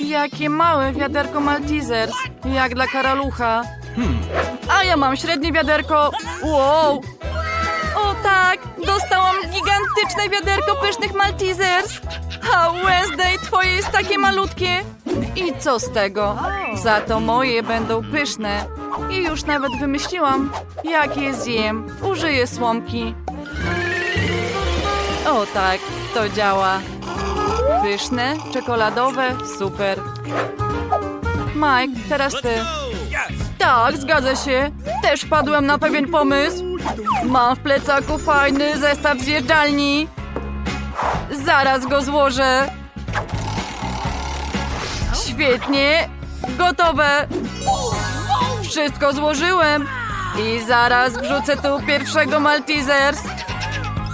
Jakie małe wiaderko Maltesers, jak dla karalucha. A ja mam średnie wiaderko. Wow! O tak, dostałam gigantyczne wiaderko pysznych Maltesers. A Wednesday, twoje jest takie malutkie. I co z tego? Za to moje będą pyszne. I już nawet wymyśliłam, jak je zjem. Użyję słomki. O tak, to działa. Pyszne, czekoladowe, super. Mike, teraz ty. Tak, zgadza się. Też padłem na pewien pomysł. Mam w plecaku fajny zestaw zjeżdżalni. Zaraz go złożę. Świetnie. Gotowe. Wszystko złożyłem. I zaraz wrzucę tu pierwszego Maltesers.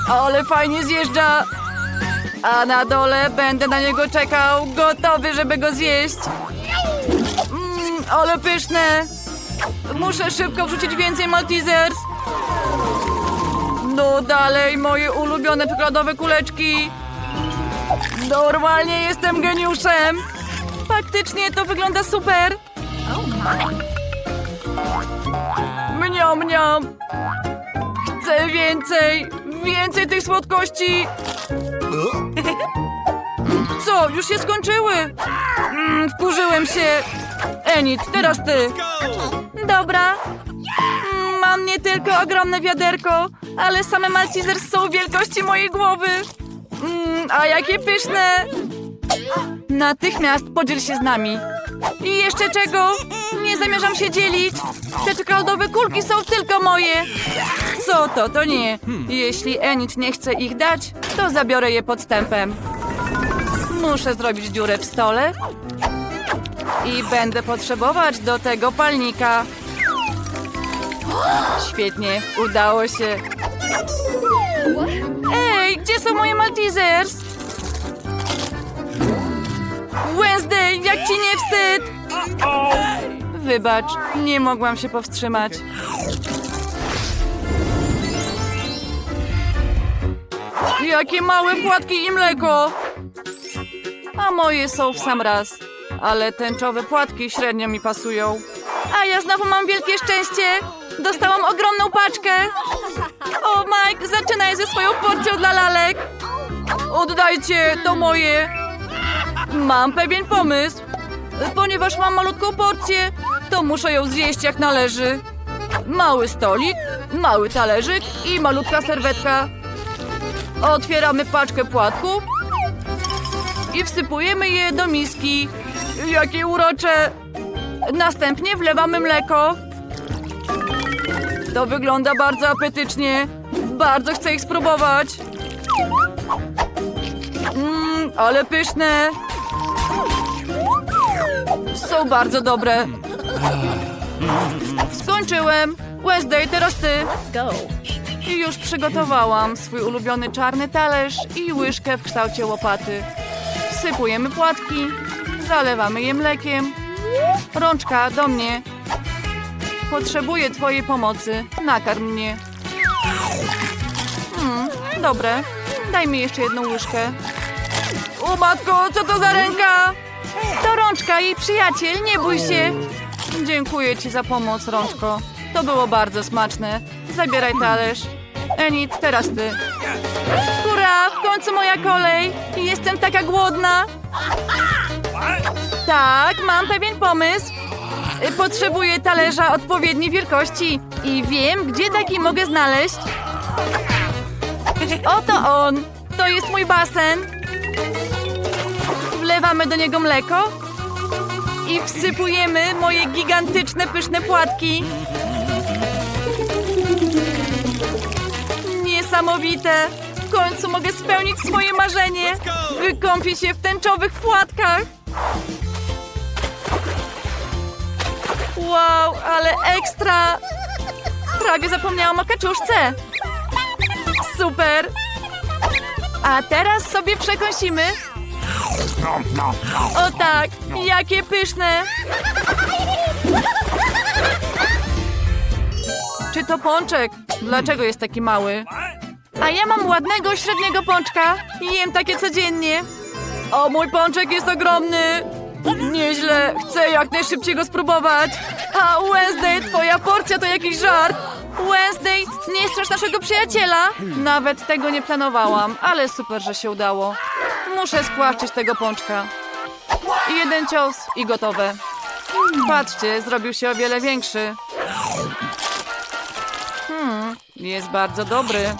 Ale fajnie zjeżdża. A na dole będę na niego czekał, gotowy, żeby go zjeść. Mmm, ale pyszne. Muszę szybko wrzucić więcej Maltesers. No dalej, moje ulubione czekoladowe kuleczki. Normalnie jestem geniuszem. Faktycznie to wygląda super. Mniam, mniam. Chcę więcej. Więcej tych słodkości. Co, już się skończyły? Mm, wkurzyłem się. Enid, teraz ty. Dobra. Mm, Mam nie tylko ogromne wiaderko, ale same Maltesers są wielkości mojej głowy. Mm, a jakie pyszne! Natychmiast podziel się z nami. I jeszcze czego? Nie zamierzam się dzielić. Te czekoladowe kulki są tylko moje. Co to? To nie. Jeśli Enid nie chce ich dać, to zabiorę je podstępem. Muszę zrobić dziurę w stole. I będę potrzebować do tego palnika. Świetnie, udało się. Ej, gdzie są moje Maltesers? Wednesday, jak ci nie wstyd? Wybacz, nie mogłam się powstrzymać. Jakie małe płatki i mleko! A moje są w sam raz. Ale tęczowe płatki średnio mi pasują. A ja znowu mam wielkie szczęście! Dostałam ogromną paczkę! O, Mike, zaczynaj ze swoją porcją dla lalek! Oddajcie, to moje! Mam pewien pomysł. Ponieważ mam malutką porcję, to muszę ją zjeść jak należy. Mały stolik, mały talerzyk i malutka serwetka. Otwieramy paczkę płatków i wsypujemy je do miski. Jakie urocze! Następnie wlewamy mleko. To wygląda bardzo apetycznie. Bardzo chcę ich spróbować. Mmm, ale pyszne. Są bardzo dobre. Skończyłem. Wednesday, teraz ty. I już przygotowałam swój ulubiony czarny talerz i łyżkę w kształcie łopaty. Wsypujemy płatki, zalewamy je mlekiem. Rączka, do mnie. Potrzebuję twojej pomocy. Nakarm mnie. Hmm, dobre. Daj mi jeszcze jedną łyżkę. O matko, co to za ręka? To Rączka, jej przyjaciel, nie bój się. Dziękuję ci za pomoc, Rączko. To było bardzo smaczne. Zabieraj talerz. Enid, teraz ty. Końcu moja kolej. Jestem taka głodna. Tak, mam pewien pomysł. Potrzebuję talerza odpowiedniej wielkości i wiem, gdzie taki mogę znaleźć. Oto on. To jest mój basen. Wlewamy do niego mleko i wsypujemy moje gigantyczne, pyszne płatki. Niesamowite! W końcu mogę spełnić swoje marzenie. Wykąpię się w tęczowych płatkach. Wow, ale ekstra! Prawie zapomniałam o kaczuszce. Super! A teraz sobie przekąsimy. O tak, jakie pyszne! Czy to pączek? Dlaczego jest taki mały? A ja mam ładnego, średniego pączka jem takie codziennie. O, mój pączek jest ogromny! Nieźle, chcę jak najszybciej go spróbować. A Wednesday, twoja porcja to jakiś żart. Wednesday, nie strasz naszego przyjaciela. Nawet tego nie planowałam, ale super, że się udało. Muszę spłaszczyć tego pączka. Jeden cios i gotowe. Patrzcie, zrobił się o wiele większy. Hmm, jest bardzo dobry.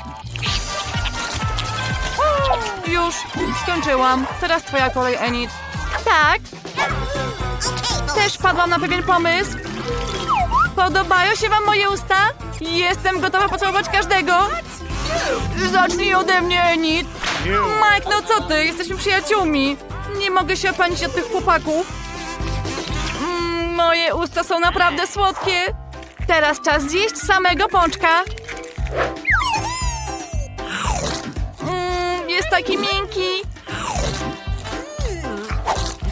Już, skończyłam. Teraz twoja kolej, Enid. Tak. Też padłam na pewien pomysł. Podobają się wam moje usta? Jestem gotowa pocałować każdego. Zacznij ode mnie, Enid. Mike, no co ty? Jesteśmy przyjaciółmi. Nie mogę się opanić od tych chłopaków. Mm, moje usta są naprawdę słodkie. Teraz czas zjeść samego pączka. Taki miękki.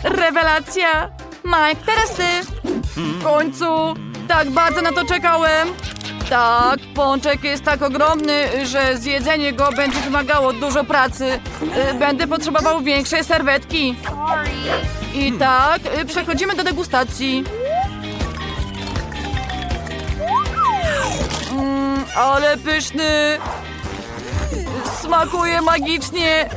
Rewelacja. Mike, teraz ty. W końcu. Tak bardzo na to czekałem. Tak, pączek jest tak ogromny, że zjedzenie go będzie wymagało dużo pracy. Y, Będę potrzebował większej serwetki. I tak, y, przechodzimy do degustacji. Mm, ale pyszny. Smakuje magicznie.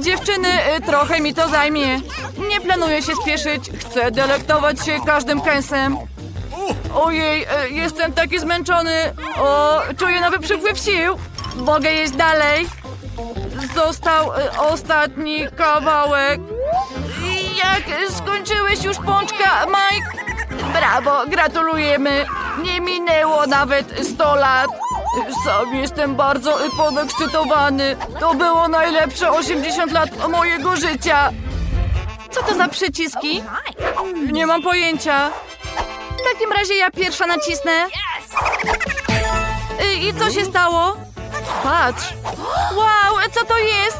Dziewczyny, y, trochę mi to zajmie. Nie planuję się spieszyć. Chcę delektować się każdym kęsem. Ojej, y, jestem taki zmęczony. O, czuję nowy przypływ sił. Mogę jeść dalej. Został y, ostatni kawałek. Jak skończyłeś już pączka, Mike? Brawo, gratulujemy. Nie minęło nawet 100 lat. Sam jestem bardzo y, podekscytowany. To było najlepsze 80 lat mojego życia. Co to za przyciski? Nie mam pojęcia. W takim razie ja pierwsza nacisnę. Y, I co się stało? Patrz. Wow, co to jest?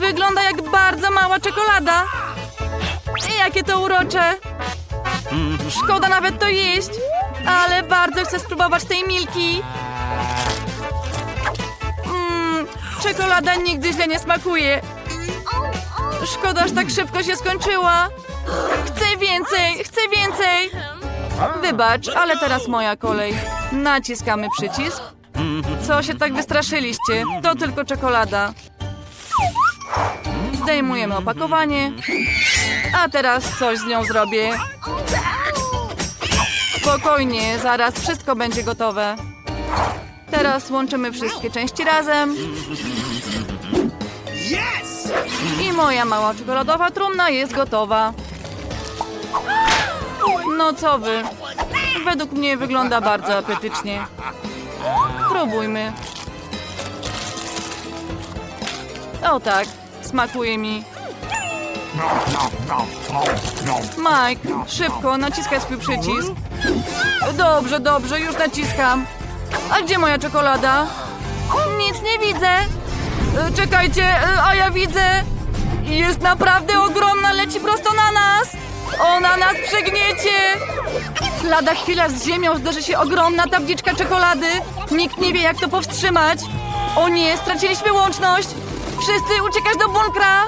Wygląda jak bardzo mała czekolada. Jakie to urocze. Szkoda nawet to jeść, ale bardzo chcę spróbować tej milki. Mmm, czekolada nigdy źle nie smakuje. Szkoda, że tak szybko się skończyła. Chcę więcej, chcę więcej. Wybacz, ale teraz moja kolej. Naciskamy przycisk. Co się tak wystraszyliście? To tylko czekolada. Zdejmujemy opakowanie. A teraz coś z nią zrobię. Spokojnie, zaraz wszystko będzie gotowe. Teraz łączymy wszystkie części razem. I moja mała czekoladowa trumna jest gotowa. No co wy? Według mnie wygląda bardzo apetycznie. Próbujmy. O tak, smakuje mi. Mike, szybko, naciskaj swój przycisk. Dobrze, dobrze, już naciskam. A gdzie moja czekolada? Nic nie widzę. E, Czekajcie, e, a ja widzę. Jest naprawdę ogromna, leci prosto na nas. Ona nas przegniecie. Lada chwila z ziemią zderzy się ogromna tabliczka czekolady. Nikt nie wie, jak to powstrzymać. O nie, straciliśmy łączność. Wszyscy uciekać do bunkra.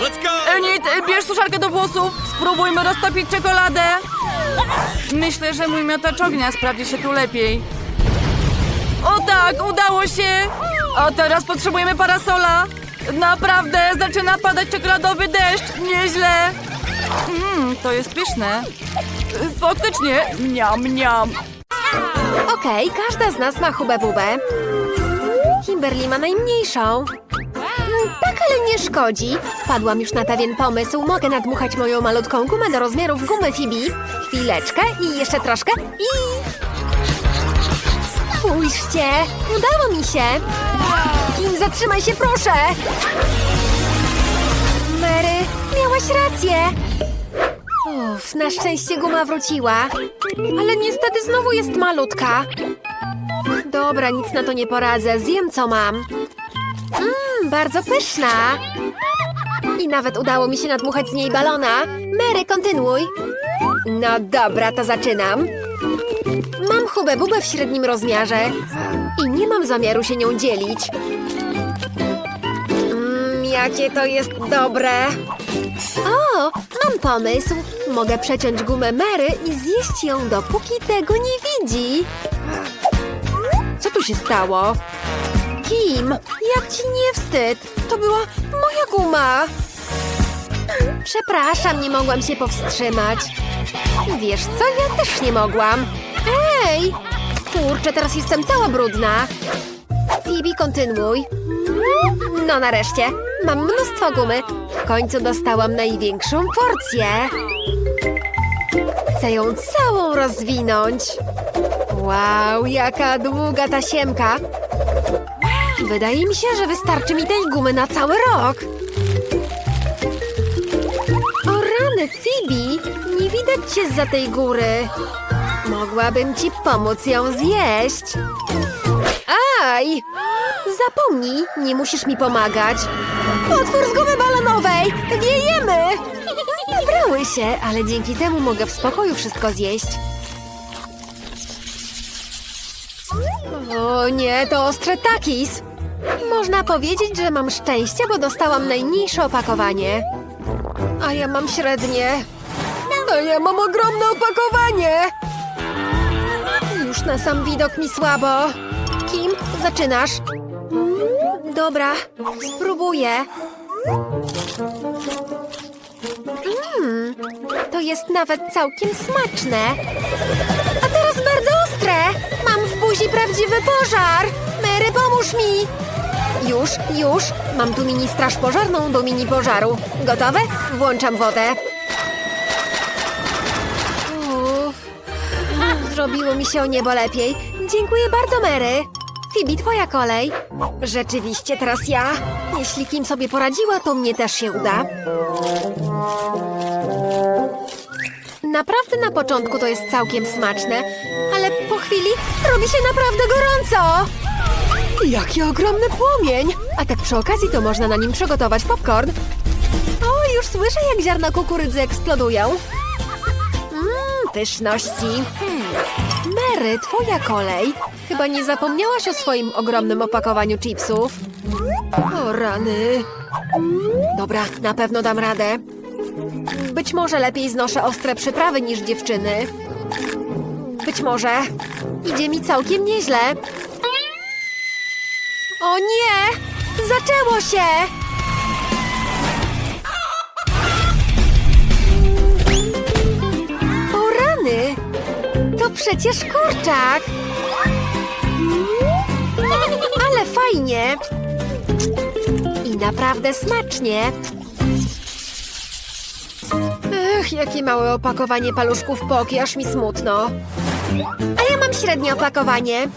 Let's go! Enid, bierz suszarkę do włosów. Spróbujmy roztopić czekoladę. Myślę, że mój miotacz ognia sprawdzi się tu lepiej. O tak, udało się. A teraz potrzebujemy parasola. Naprawdę, zaczyna padać czekoladowy deszcz. Nieźle. Mmm, to jest pyszne. Faktycznie, niam, niam. Okej, każda z nas ma hubę bubę. Kimberly ma najmniejszą. Tak, ale nie szkodzi. Wpadłam już na pewien pomysł. Mogę nadmuchać moją malutką gumę do rozmiarów gumy Fibi. Chwileczkę i jeszcze troszkę i... Spójrzcie! Udało mi się! Kim, zatrzymaj się, proszę! Mary, miałaś rację! Uff, na szczęście guma wróciła. Ale niestety znowu jest malutka. Dobra, nic na to nie poradzę. Zjem, co mam. Bardzo pyszna. I nawet udało mi się nadmuchać z niej balona. Mary, kontynuuj. No dobra, to zaczynam. Mam hubę bubę w średnim rozmiarze i nie mam zamiaru się nią dzielić. Mmm, jakie to jest dobre. O, mam pomysł. Mogę przeciąć gumę Mary i zjeść ją, dopóki tego nie widzi. Co tu się stało? Kim, jak ci nie wstyd? To była moja guma. Przepraszam, nie mogłam się powstrzymać. Wiesz co, ja też nie mogłam. Ej! Kurczę, teraz jestem cała brudna. Phoebe, kontynuuj. No nareszcie, mam mnóstwo gumy. W końcu dostałam największą porcję. Chcę ją całą rozwinąć. Wow, jaka długa ta siemka. Wydaje mi się, że wystarczy mi tej gumy na cały rok. O rany, Phoebe! Nie widać cię za tej góry. Mogłabym ci pomóc ją zjeść. Aj! Zapomnij, nie musisz mi pomagać. Otwór z gumy balonowej! Wiejemy! Nabrały się, ale dzięki temu mogę w spokoju wszystko zjeść. O nie, to ostre takis. Można powiedzieć, że mam szczęście, bo dostałam najmniejsze opakowanie. A ja mam średnie. A ja mam ogromne opakowanie. Już na sam widok mi słabo. Kim, zaczynasz? Dobra, spróbuję. Mmm, to jest nawet całkiem smaczne. A teraz bardzo ostre. Mam w buzi prawdziwy pożar. Mary, pomóż mi. Już, już. Mam tu mini straż pożarną do mini pożaru. Gotowe? Włączam wodę. Uff. Zrobiło mi się o niebo lepiej. Dziękuję bardzo, Mary. Phoebe, twoja kolej. Rzeczywiście, teraz ja. Jeśli Kim sobie poradziła, to mnie też się uda. Naprawdę na początku to jest całkiem smaczne, ale po chwili robi się naprawdę gorąco. Jaki ogromny płomień! A tak przy okazji to można na nim przygotować popcorn. O, już słyszę, jak ziarna kukurydzy eksplodują. Mmm, pyszności. Mary, twoja kolej. Chyba nie zapomniałaś o swoim ogromnym opakowaniu chipsów. O rany. Dobra, na pewno dam radę. Być może lepiej znoszę ostre przyprawy niż dziewczyny. Być może. Idzie mi całkiem nieźle. O nie! Zaczęło się! O rany! To przecież kurczak! Ale fajnie! I naprawdę smacznie! Ech, jakie małe opakowanie paluszków poki, aż mi smutno. A ja mam średnie opakowanie.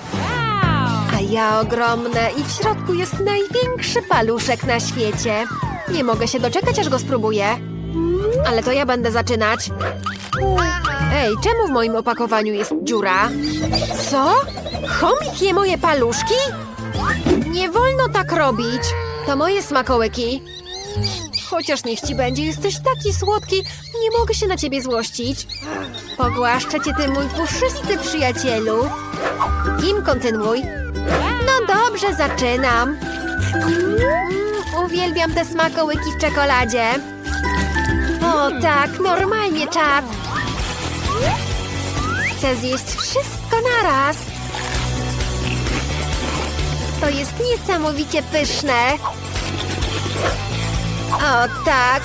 A ja ogromne i w środku jest największy paluszek na świecie. Nie mogę się doczekać, aż go spróbuję. Ale to ja będę zaczynać. Ej, czemu w moim opakowaniu jest dziura? Co? Chomik je moje paluszki? Nie wolno tak robić. To moje smakołyki. Chociaż niech ci będzie, jesteś taki słodki, nie mogę się na ciebie złościć. Pogłaszczę cię, ty mój puszysty przyjacielu. Kim kontynuuj? Dobrze, zaczynam. Mm, uwielbiam te smakołyki w czekoladzie. O tak, normalnie czad. Chcę zjeść wszystko naraz. To jest niesamowicie pyszne. O tak,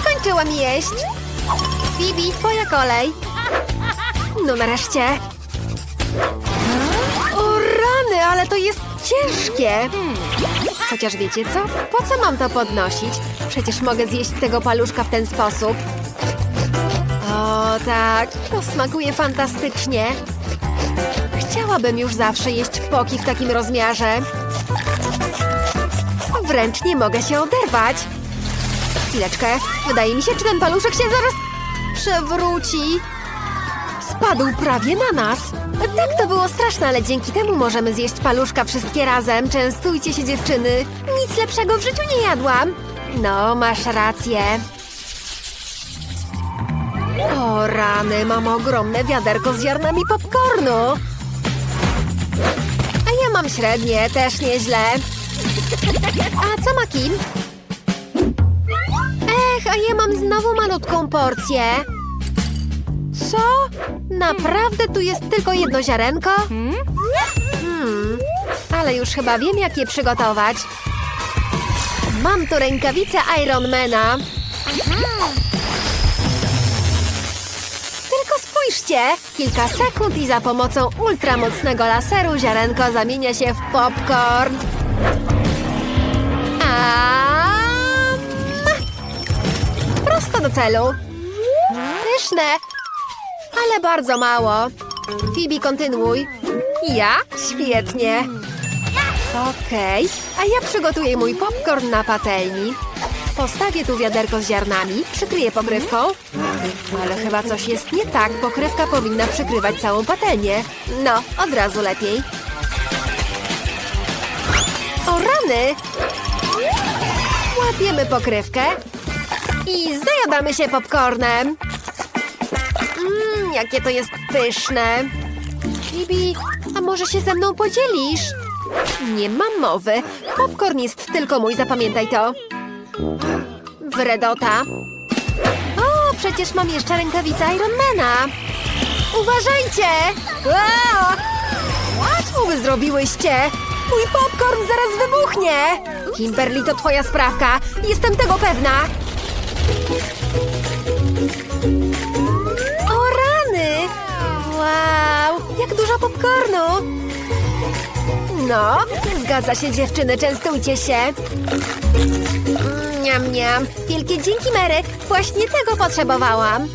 skończyłam jeść. Bibi, twoja kolej. No nareszcie. O rany, ale to jest ciężkie. Chociaż wiecie co? Po co mam to podnosić? Przecież mogę zjeść tego paluszka w ten sposób. O tak, to smakuje fantastycznie. Chciałabym już zawsze jeść poki w takim rozmiarze. Wręcz nie mogę się oderwać. Chwileczkę. Wydaje mi się, czy ten paluszek się zaraz przewróci. Spadł prawie na nas. Tak, to było straszne, ale dzięki temu możemy zjeść paluszka wszystkie razem. Częstujcie się, dziewczyny. Nic lepszego w życiu nie jadłam. No, masz rację. O rany, mam ogromne wiaderko z ziarnami popcornu. A ja mam średnie, też nieźle. A co ma Kim? Ech, a ja mam znowu malutką porcję. Co? Naprawdę tu jest tylko jedno ziarenko? Hmm, ale już chyba wiem, jak je przygotować. Mam tu rękawice Ironmana. Tylko spójrzcie! Kilka sekund i za pomocą ultramocnego laseru ziarenko zamienia się w popcorn. A Prosto do celu. Pyszne, ale bardzo mało. Phoebe, kontynuuj. Ja? Świetnie. Okej, a ja przygotuję mój popcorn na patelni. Postawię tu wiaderko z ziarnami, przykryję pokrywką. Ale chyba coś jest nie tak. Pokrywka powinna przykrywać całą patelnię. No, od razu lepiej. O rany! Łapiemy pokrywkę i zajadamy się popcornem. Mmm, jakie to jest pyszne. Bibi, a może się ze mną podzielisz? Nie mam mowy. Popcorn jest tylko mój, zapamiętaj to. Wredota. O, przecież mam jeszcze rękawice Ironmana. Uważajcie! Co wy zrobiłyście? Mój popcorn zaraz wybuchnie! Kimberly, to twoja sprawka. Jestem tego pewna. Wow, jak dużo popcornu! No, zgadza się dziewczyny, częstujcie się. Mm, Niam, niam. Wielkie dzięki, Mary. Właśnie tego potrzebowałam.